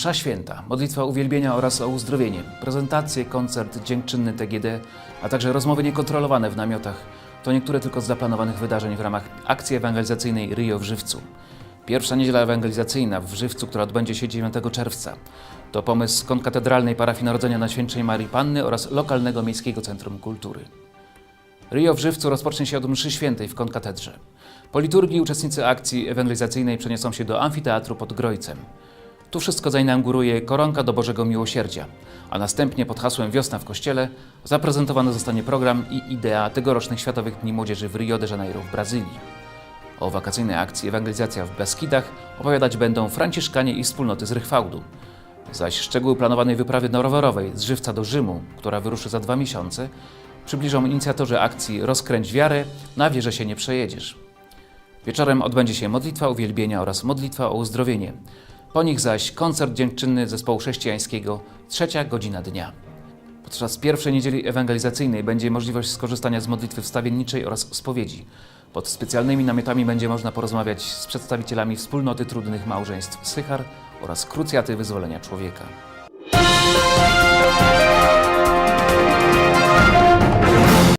Msza święta, modlitwa uwielbienia oraz o uzdrowienie, prezentacje, koncert, dziękczynny TGD, a także rozmowy niekontrolowane w namiotach to niektóre tylko z zaplanowanych wydarzeń w ramach akcji ewangelizacyjnej Rio w Żywcu. Pierwsza niedziela ewangelizacyjna w Żywcu, która odbędzie się 9 czerwca. To pomysł konkatedralnej parafii Narodzenia Najświętszej Marii Panny oraz lokalnego Miejskiego Centrum Kultury. Rio w Żywcu rozpocznie się od mszy świętej w konkatedrze. Po liturgii uczestnicy akcji ewangelizacyjnej przeniosą się do amfiteatru pod Grojcem. Tu wszystko zainauguruje koronka do Bożego Miłosierdzia, a następnie pod hasłem Wiosna w Kościele zaprezentowany zostanie program i idea tegorocznych Światowych Dni Młodzieży w Rio de Janeiro w Brazylii. O wakacyjnej akcji Ewangelizacja w Beskidach opowiadać będą Franciszkanie i wspólnoty z Rychwałdu. Zaś szczegóły planowanej wyprawy rowerowej z Żywca do Rzymu, która wyruszy za dwa miesiące, przybliżą inicjatorzy akcji Rozkręć wiarę, na wierze się nie przejedziesz. Wieczorem odbędzie się modlitwa uwielbienia oraz modlitwa o uzdrowienie. Po nich zaś koncert dziękczynny zespołu chrześcijańskiego, trzecia godzina dnia. Podczas pierwszej niedzieli ewangelizacyjnej będzie możliwość skorzystania z modlitwy wstawienniczej oraz spowiedzi. Pod specjalnymi namiotami będzie można porozmawiać z przedstawicielami wspólnoty trudnych małżeństw Sychar oraz Krucjaty Wyzwolenia Człowieka.